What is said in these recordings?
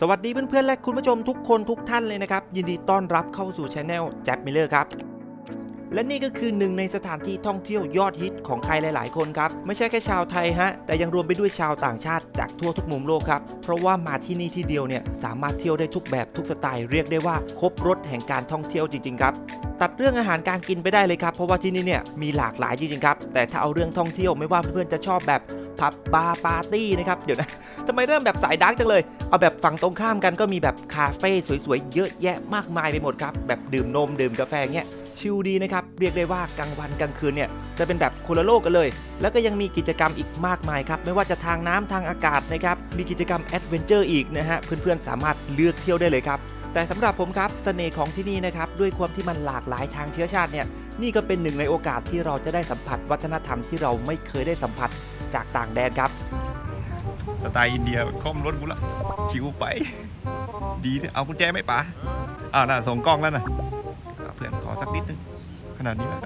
สวัสดีเพื่อนๆและคุณผู้ชมทุกคนทุกท่านเลยนะครับ ยินดีต้อนรับเข้าสู่ช anel แจ็คมิเลอร์ครับ และนี่ก็คือหนึ่งในสถานที่ท่องเที่ยวยอดฮิตของใครหลาย ๆ คนครับ ไม่ใช่แค่ชาวไทยฮะ แต่ยังรวมไปด้วยชาวต่างชาติจากทั่วทุกมุมโลกครับ เพราะว่ามาที่นี่ที่เดียวเนี่ยสามารถเที่ยวได้ทุกแบบทุกสไตล์เรียกได้ว่าครบรถแห่งการท่องเที่ยวจริง ๆ ครับตัดเรื่องอาหารการกินไปได้เลยครับ เพราะว่าที่นี่เนี่ยมีหลากหลายจริงๆครับ แต่ถ้าเอาเรื่องท่องเที่ยวไม่ว่าเพื่อนๆจะชอบแบบผับบาร์ปาร์ตี้นะครับ เดี๋ยวนะทำไมเริ่มแบบสายดาร์กจังเลย เอาแบบฝั่งตรงข้ามกันก็มีแบบคาเฟ่สวยๆ เยอะแยะมากมายไปหมดครับ แบบดื่มนมดื่มกาแฟเงี้ย ชิลดีนะครับ เรียกได้ว่ากลางวันกลางคืนเนี่ยจะเป็นแบบคนละโลกกันเลย แล้วก็ยังมีกิจกรรมอีกมากมายครับ ไม่ว่าจะทางน้ำทางอากาศนะครับ มีกิจกรรมแอดเวนเจอร์อีกนะฮะ เพื่อนๆสามารถเลือกเที่ยวได้เลยครับ แต่สำหรับผมครับเสน่ห์ของที่นี่นะครับ ด้วยความที่มันหลากหลายทางเชื้อชาติเนี่ย นี่ก็เป็นหนึ่งในโอกาสที่เราจะได้สัมผัสวัฒนธรรมที่เราไม่เคยได้สัมผัสจากต่างแดนครับ สไตล์อินเดียคล่อมรถกูละชิวไป ดีเนี่ยเอากุญแจไหมป๋าอ้าวน่ะส่งกล้องแล้วนะ่ะ สักนิดนึงขนาดนี้แล้ว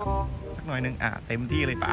สักหน่อยนึงอะเต็มที่เลยปะ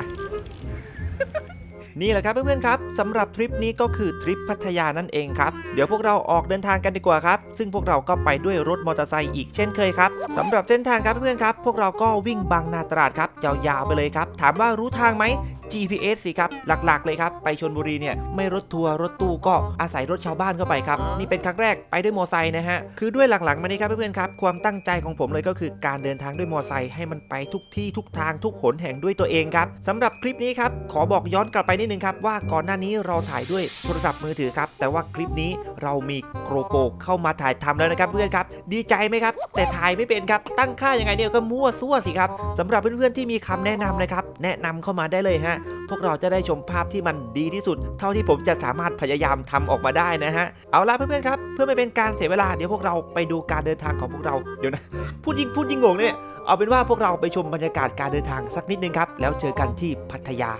นี่แหละครับเพื่อนๆครับสำหรับทริปนี้ก็คือทริปพัทยานั่นเองครับ เดี๋ยวพวกเราออกเดินทางกันดีกว่าครับ ซึ่งพวกเราก็ไปด้วยรถมอเตอร์ไซค์อีกเช่นเคยครับสำหรับเส้นทางครับเพื่อนๆครับ พวกเราก็วิ่งบางนาตราดครับยาวๆไปเลยครับ ถามว่ารู้ทางไหม GPS สิครับ หลักๆเลยครับ ไปชนบุรีเนี่ยไม่รถทัวร์รถตู้ก็อาศัยรถชาวบ้านเข้าไปครับ นี่เป็นครั้งแรกไปด้วยมอไซค์นะฮะ คือด้วยหลังๆมานี้ครับเพื่อนๆครับ ความตั้งใจของผมเลยก็คือการเดินทางด้วยมอไซค์ให้มันไปทุกที่ทุกทางทุกหนแห่งด้วยตัวเองครับสำหรับคลิปนี้ครับขอบอกย้อนกลับไปนิดนึงครับว่าก่อนหน้านี้เราถ่ายด้วยโทรศัพท์มือถือครับแต่ว่าคลิปนี้เรามีโกรโปรเข้ามาถ่ายทำแล้วนะครับเพื่อนครับดีใจไหมครับ แต่ถ่ายไม่เป็นครับตั้งค่ายังไงเนี่ยก็มั่วซั่วสิครับสำหรับเพื่อนๆที่มีคำแนะนำนะครับแนะนำเข้ามาได้เลยฮะพวกเราจะได้ชมภาพที่มันดีที่สุด เท่าที่ผมจะสามารถพยายามทำออกมาได้นะฮะ เอาล่ะเพื่อนๆครับ เพื่อไม่เป็นการเสียเวลา เดี๋ยวพวกเราไปดูการเดินทางของพวกเรา เดี๋ยวนะ พูดยิ่งพูดยิ่งงงเนี่ยเอาเป็นว่าพวกเราไปชมบรรยากาศการเดินทางสักนิดนึงครับ แล้วเจอกันที่พัทยา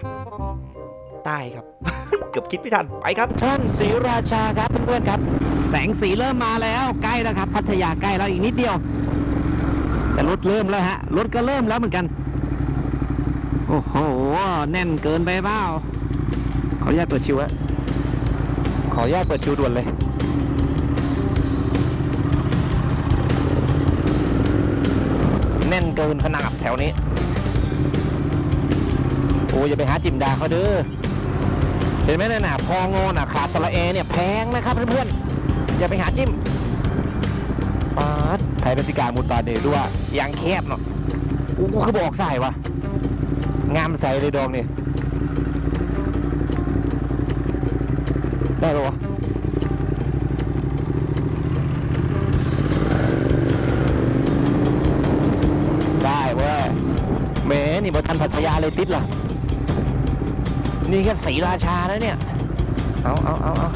ใต้ครับ เกือบคิดไม่ทัน ไปครับช่องศรีราชาครับเพื่อนๆครับ แสงสีเริ่มมาแล้วใกล้แล้วครับ พัทยาใกล้แล้วอีกนิดเดียว แต่รถเริ่มแล้วฮะรถก็เริ่มแล้วเหมือนกัน โอ้โห แน่นเกินไปเปล่าขออนุญาตเปิดชิวอะขออนุญาตเปิดชิวด่วนเลยแน่นเกินขนาดแถวนี้ โอ้อย่าไปหาจิมดาเขาเด้อเห็นไหมนั่นะพองอน่ะขาดตละแอเนี่ยแพงนะครับเพื่อนๆอย่าไปหาจิ้มปาดไทยเป็นสิกามุดบาเดด้วยยางแคบเนาะอู้หูคือบอกใส่วะ งามใสเลยดองนี่ได้ปะวะได้เว้ยแหมนี่บทันพัทยาเลยติดเหรอนี่แค่สีราชาแล้วเนี่ย เอาเอาเอาเอา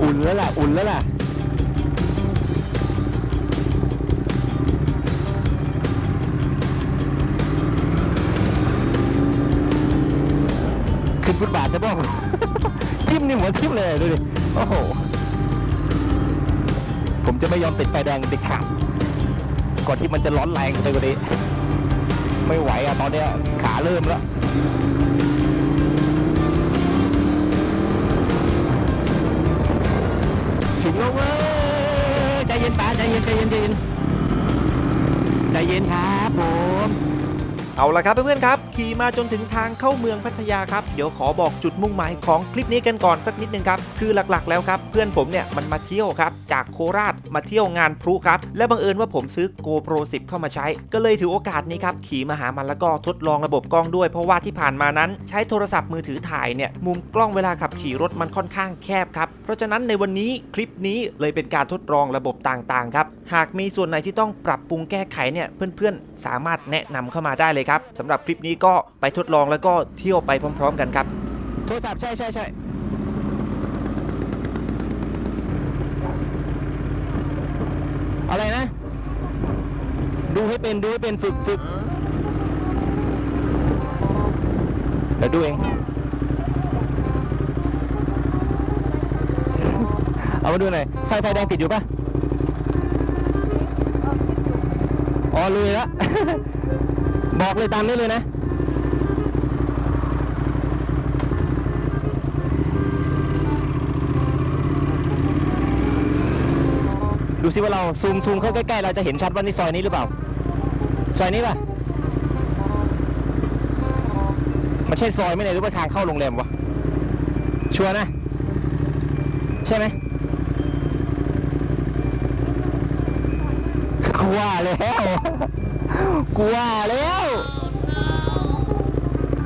อุ่นแล้วล่ะ อุ่นแล้วล่ะ ฟุตบาทจะบ้อง จิ้มนี่หัวทิ่มเลยดูดิ โอ้โห ผมจะไม่ยอมติดไฟแดงเด็ดขาดก่อนที่มันจะร้อนแรงไปกว่านี้ ไม่ไหวอะตอนเนี้ยขาเริ่มแล้วถึงแล้วเว้ยใจเย็นป้าใจเย็นใจเย็นใจเย็นใจเย็นครับผม เอาละครับเพื่อนๆครับ ขี่มาจนถึงทางเข้าเมืองพัทยาครับ เดี๋ยวขอบอกจุดมุ่งหมายของคลิปนี้กันก่อนสักนิดนึงครับ คือหลักๆแล้วครับ เพื่อนผมเนี่ยมันมาเที่ยวครับ จากโคราชมาเที่ยวงานพลุครับ และบังเอิญว่าผมซื้อ GoPro 10 เข้ามาใช้ ก็เลยถือโอกาสนี้ครับ ขี่มาหามันแล้วก็ทดลองระบบกล้องด้วย เพราะว่าที่ผ่านมานั้นใช้โทรศัพท์มือถือถ่ายเนี่ยมุมกล้องเวลาขับขี่รถมันค่อนข้างแคบครับ เพราะฉะนั้นในวันนี้คลิปนี้เลยเป็นการทดลองระบบต่างๆครับ หากมีส่วนไหนที่ต้องปรับปรุงแก้ไขเนี่ยเพื่อนๆ สามารถแนะนำเข้ามาได้เลยครับสำหรับคลิปนี้ก็ไปทดลองแล้วก็เที่ยวไปพร้อม ๆ กันครับ โทรศัพท์ใช่ใช่ใช่อะไรนะ ดูให้เป็นดูให้เป็นฝึกฝึกเดี๋ยวดูเอง เอามาดูหน่อยไฟไฟแดงติดอยู่ปะอ๋อเลยแล้ว บอกเลยตามนี้เลยนะดูซิว่าเราซูมซูมเข้าใกล้ๆ เราจะเห็นชัดว่านี่ซอยนี้หรือเปล่า ซอยนี้ป่ะ มันใช่ซอยไม่นี่หรือว่าทางเข้าโรงแรมวะ ชัวร์นะ ใช่ไหมกว่าแล้ว กลัวแล้ว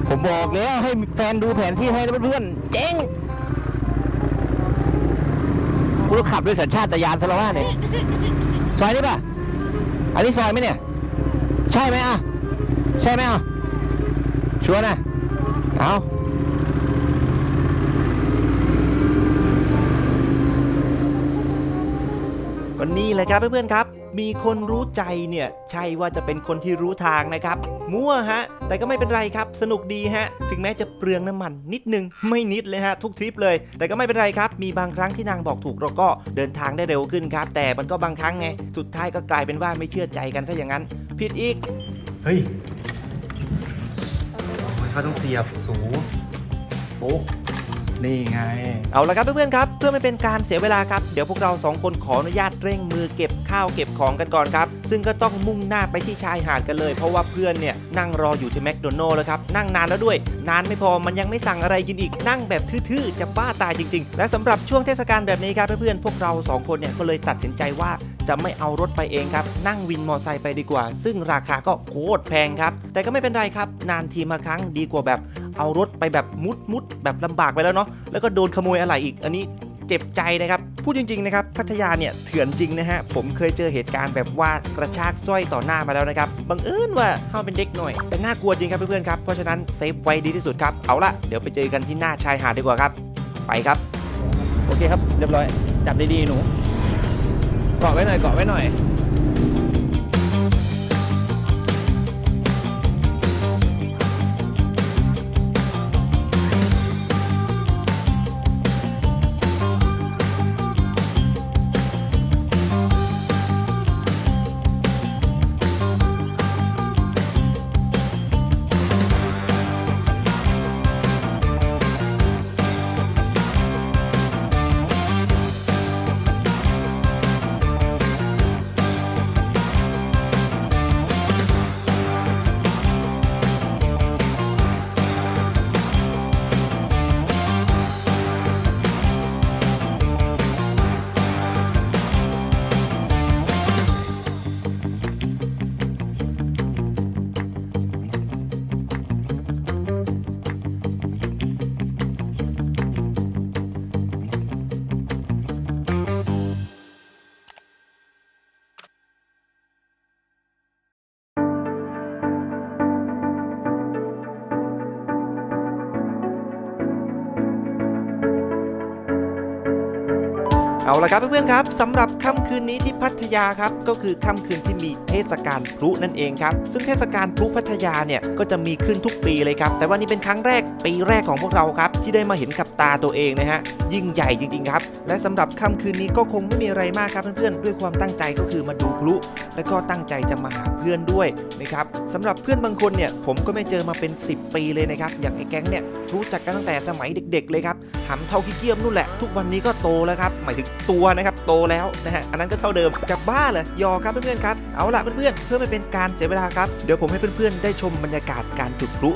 ผมบอกแล้วให้แฟนดูแผนที่ให้นะเพื่อนๆเจ๊งกูขับด้วยสัญชาตญาณสารวัตรเนี่ยซอยนี้ป่ะ อันนี้ซอยไหมเนี่ย ใช่ไหมอะ ใช่ไหมอะ ชัวร์นะเอาก็นี่แหละครับเพื่อนๆครับ มีคนรู้ใจเนี่ยใช่ว่าจะเป็นคนที่รู้ทางนะครับ มั่วฮะ แต่ก็ไม่เป็นไรครับ สนุกดีฮะ ถึงแม้จะเปลืองน้ำมันนิดนึง ไม่นิดเลยฮะ ทุกทริปเลย แต่ก็ไม่เป็นไรครับ มีบางครั้งที่นางบอกถูกเราก็เดินทางได้เร็วขึ้นครับ แต่มันก็บางครั้งไง สุดท้ายก็กลายเป็นว่าไม่เชื่อใจกันซะอย่างนั้น ผิดอีก เฮ้ยเขาต้องเสียบสูโป๊ นี่ไง เอาละครับเพื่อนๆครับ เพื่อไม่เป็นการเสียเวลาครับ เดี๋ยวพวกเราสองคนขออนุญาตเร่งมือเก็บข้าวเก็บของกันก่อนครับ ซึ่งก็ต้องมุ่งหน้าไปที่ชายหาดกันเลย เพราะว่าเพื่อนเนี่ยนั่งรออยู่ที่แมคโดนัลล์แล้วครับ นั่งนานแล้วด้วย นานไม่พอมันยังไม่สั่งอะไรกินอีก นั่งแบบทื่อๆ จะบ้าตายจริง ๆ และสำหรับช่วงเทศกาลแบบนี้ครับเพื่อนๆพวกเราสองคนเนี่ยก็เลยตัดสินใจว่าจะไม่เอารถไปเองครับ นั่งวินมอไซค์ไปดีกว่า ซึ่งราคาก็โคตรแพงครับ แต่ก็ไม่เป็นไรครับ นานทีมาครั้งดีกว่าแบบ เอารถไปแบบมุดมุดแบบลำบากไปแล้วเนาะแล้วก็โดนขโมยอะไรอีก อันนี้เจ็บใจนะครับ พูดจริงๆนะครับพัทยาเนี่ยเถื่อนจริงนะฮะ ผมเคยเจอเหตุการณ์แบบว่ากระชากสร้อยต่อหน้ามาแล้วนะครับ บังเอิญว่าเข้าเป็นเด็กหน่อย แต่น่ากลัวจริงครับเพื่อนๆครับ เพราะฉะนั้นเซฟไว้ดีที่สุดครับ เอาละเดี๋ยวไปเจอกันที่หน้าชายหาดดีกว่าครับ ไปครับ โอเคครับ เรียบร้อย จับดีๆหนู เกาะไว้หน่อย เกาะไว้หน่อย เอาละครับเพื่อนๆครับสำหรับค่ำคืนนี้ที่พัทยาครับก็คือค่ำคืนที่มีเทศกาลพลุนั่นเองครับซึ่งเทศกาลพลุพัทยาเนี่ยก็จะมีขึ้นทุกปีเลยครับแต่ว่านี่เป็นครั้งแรกปีแรกของพวกเราครับที่ได้มาเห็นกับตาตัวเองนะฮะ ยิ่งใหญ่จริง ๆ ครับ และสำหรับค่ำคืนนี้ก็คงไม่มีอะไรมากครับเพื่อนๆด้วยความตั้งใจก็คือมาดูพลุ และก็ตั้งใจจะมาหาเพื่อนด้วยนะครับสำหรับเพื่อนบางคนเนี่ยผมก็ไม่เจอมาเป็น 10 ปีเลยนะครับอย่างไอ้แก๊งเนี่ยรู้จักกันตั้งแต่สมัยเด็ก ๆ เลยครับหำเท่าขี้เกียมนู่นแหละ ทุกวันนี้ก็โตแล้วครับหมายถึงตัวนะครับโตแล้วนะฮะอันนั้นก็เท่าเดิมจะบ้าเหรอยอครับเพื่อนๆครับเอาละเพื่อนๆเพื่อไม่เป็นการเสียเวลาครับเดี๋ยวผมให้เพื่อนๆได้ชมบรรยากาศการจุดพลุ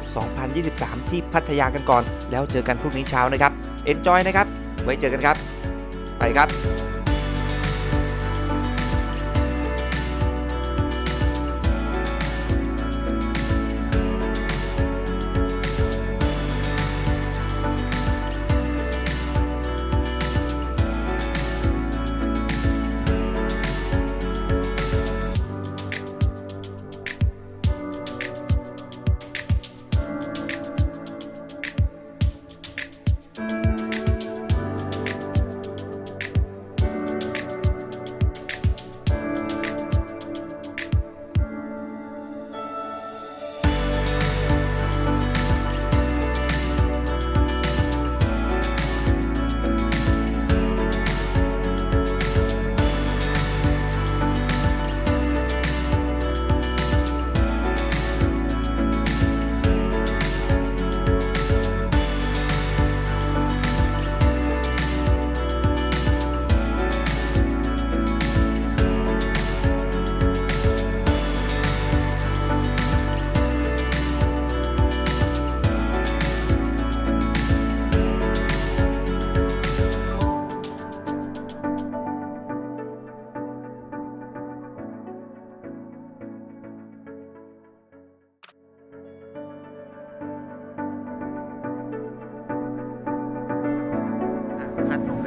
2023 ที่พัทยากันก่อน แล้วเจอกันพรุ่งนี้เช้านะครับ enjoy นะครับ ไว้เจอกันครับ ไปครับ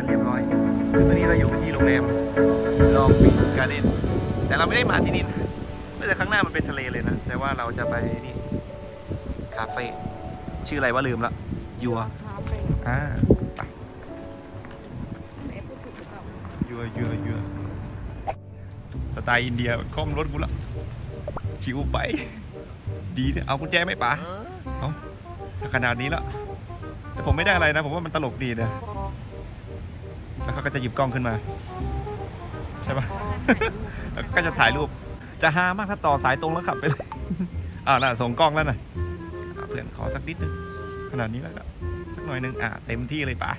กันเรียบร้อย ซึ่งตอนนี้เราอยู่กันที่โรงแรมลองบีชการ์เด้นแต่เราไม่ได้มาที่นี่น่าจะข้างหน้ามันเป็นทะเลเลยนะ แต่ว่าเราจะไปนี่คาเฟ่ชื่ออะไรว่าลืมละยัวคาเฟ่อ่าไปเอ๊ะพูดถูกหรือเปล่ายัวยัวยัวสไตล์อินเดียคล่อมรถกูละชิวไป ดีเนี่ยเอากุญแจไหม่ป๋าเอาขนาดนี้แล้วแต่ผมไม่ได้อะไรนะ ผมว่ามันตลกดีนะ แล้วเขาก็จะหยิบกล้องขึ้นมา ใช่ปะ แล้วก็จะถ่ายรูป จะฮามากถ้าต่อสายตรงแล้วขับไปเลย อ่าน่ะส่งกล้องแล้วนะอะเพื่อนขอสักนิดนึงขนาดนี้แล้วก็สักหน่อยนึงอะเต็มที่เลยป๋า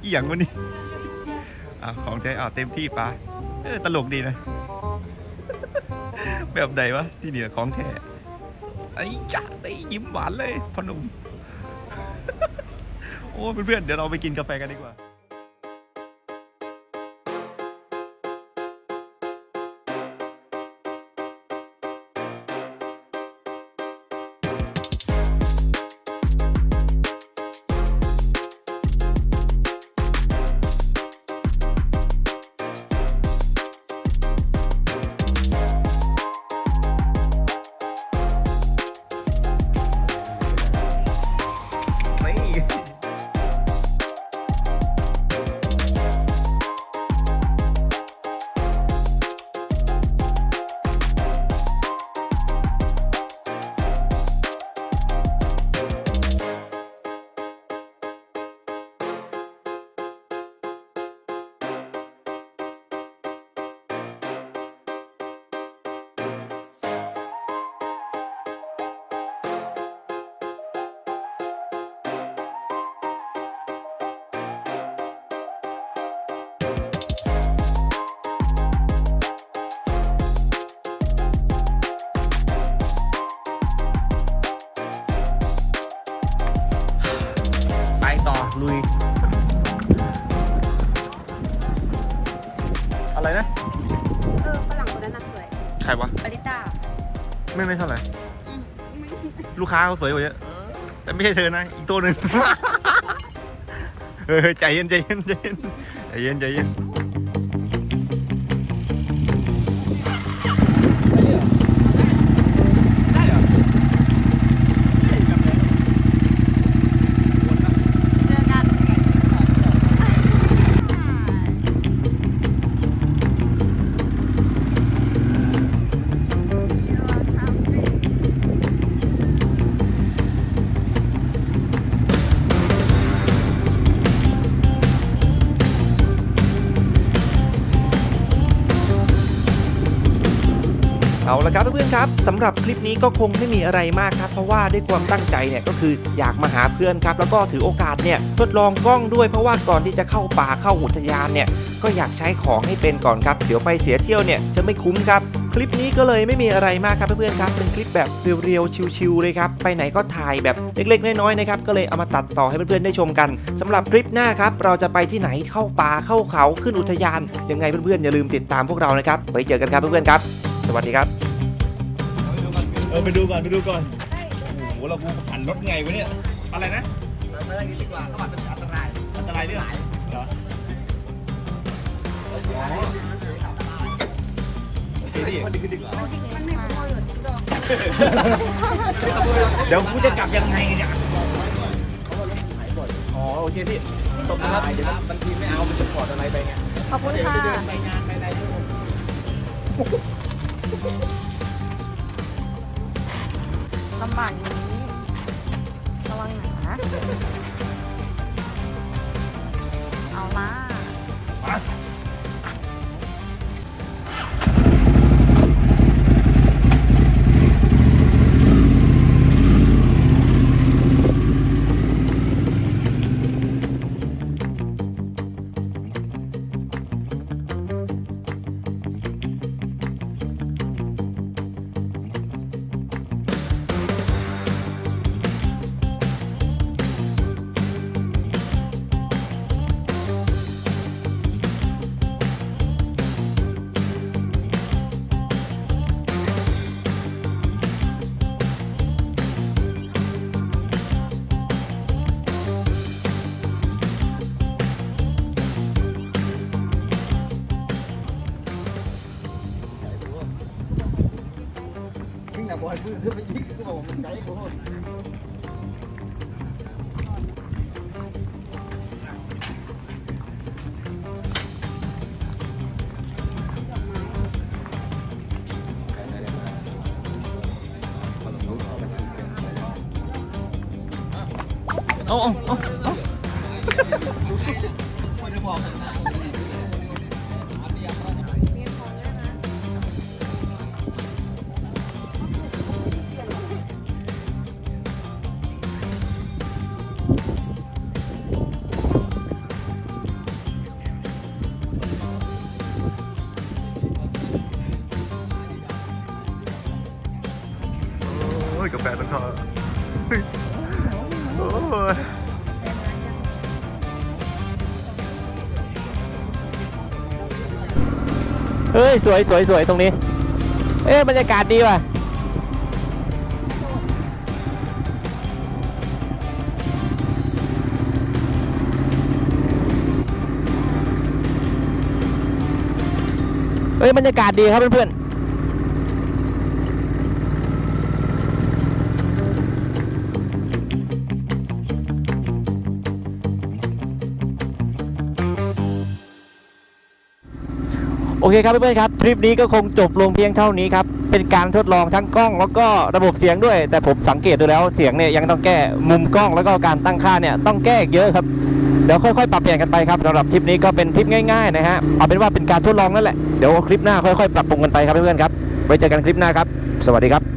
อีหยังวะนี่อะของใจอะเต็มที่ป๋าเออตลกดีนะ แบบไหนวะที่นี่ของแท้ไอ้จัดไอ้ยิ้มหวานเลยพอหนุ่ม โอ้เพื่อนๆเดี๋ยวเราไปกินกาแฟกันดีกว่า ลุย อะไรนะ เออฝรั่งคนนั้นน่ะสวยใครวะ ปาริต้าไม่ไม่เท่าไหร่ อืมมึงลูกค้าเขาสวยกว่าเยอะ แต่ไม่ใช่เธอนะ อีกตัวหนึ่ง เออใจเย็นใจเย็นใจเย็นใจเย็นใจเย็น ละครับเพื่อนๆครับสำหรับคลิปนี้ก็คงไม่มีอะไรมากครับ เพราะว่าด้วยความตั้งใจเนี่ยก็คืออยากมาหาเพื่อนครับ แล้วก็ถือโอกาสเนี่ยทดลองกล้องด้วยเพราะว่าก่อนที่จะเข้าป่าเข้าอุทยานเนี่ยก็อยากใช้ของให้เป็นก่อนครับ เดี๋ยวไปเสียเที่ยวเนี่ยจะไม่คุ้มครับ คลิปนี้ก็เลยไม่มีอะไรมากครับเพื่อนๆครับ เป็นคลิปแบบเรียวๆชิวๆเลยครับ ไปไหนก็ถ่ายแบบเล็กๆน้อยๆนะครับ ก็เลยเอามาตัดต่อให้เพื่อนๆได้ชมกันสำหรับคลิปหน้าครับ เราจะไปที่ไหนเข้าป่าเข้าเขาขึ้นอุทยาน ยังไงเพื่อนๆอย่าลืมติดตามพวกเรานะครับ ไว้เจอกันครับเพื่อนๆครับ สวัสดีครับ ออไปดูก่อนไปดูก่อนโอ้โหเรากูหันรถไงวะเนี่ยอะไรนะไม่ต้องดีกว่าเขาบอกเป็นอันตรายอันตรายเรื่องเหรออ๋อโอเคพี่มันไม่พอเลยดอกเดี๋ยวกูจะกลับยังไงเนี่ยอ๋อโอเคพี่ตบนะครับเดี๋ยวบางทีไม่เอามันจะปลอดอะไรไปไงขอบคุณค่ะไปงานไปอะไร ด้วยลำบากอย่างนี้ระวังหนาเอา เอาเเฮ้ย สวยสวยสวยตรงนี้ เอ๊ะบรรยากาศดีว่ะ เฮ้ยบรรยากาศดีครับเพื่อน โอเคครับเพื่อนๆครับทริปนี้ก็คงจบลงเพียงเท่านี้ครับเป็นการทดลองทั้งกล้องแล้วก็ระบบเสียงด้วย แต่ผมสังเกตดูแล้วเสียงเนี่ยยังต้องแก้มุมกล้องแล้วก็การตั้งค่าเนี่ยต้องแก้เยอะครับเดี๋ยวค่อยๆ ปรับเปลี่ยนกันไปครับสำหรับทริปนี้ก็เป็นทริปง่ายๆนะฮะเอาเป็นว่าเป็นการทดลองนั่นแหละเดี๋ยวคลิปหน้าค่อยๆ ปรับปรุงกันไปครับเพื่อนๆครับไว้เจอกันคลิปหน้าครับ สวัสดีครับ